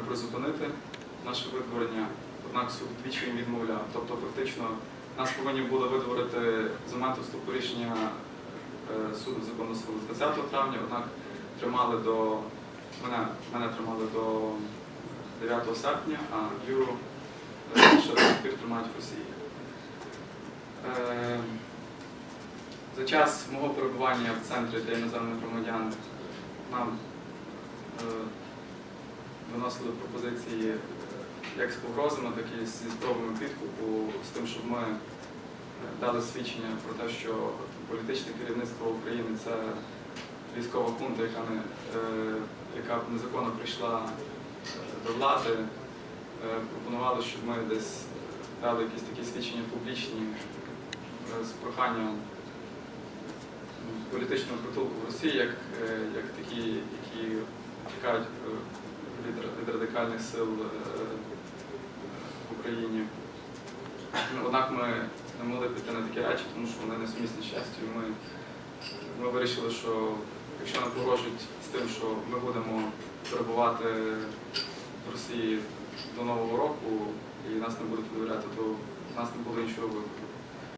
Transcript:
призупинити наше видворення, однак суд двічі їм відмовляв. Тобто, фактично, нас повинні були видворити з моменту вступу рішення е, суду закону з 20 травня, однак тримали до мене, мене тримали до 9 серпня, а Юру е, ще до сих пір тримають в Росії. Е, За час мого перебування в центрі для іноземних громадян нам виносили пропозиції е, як з погрозами, так і зі спробами підкупу, з тим, щоб ми е, дали свідчення про те, що політичне керівництво України це військова хунта, яка, не, е, яка незаконно прийшла до влади. Пропонували, щоб ми десь дали якісь такі свідчення публічні з проханням політичного притулку в Росії, як, як такі, які тікають е, від, радикальних сил е, в Україні. Однак ми не могли піти на такі речі, тому що вони несумісні честю. Ми, ми вирішили, що якщо нам погрожують з тим, що ми будемо перебувати в Росії до Нового року і нас не будуть довіряти, то в нас не було іншого виходу.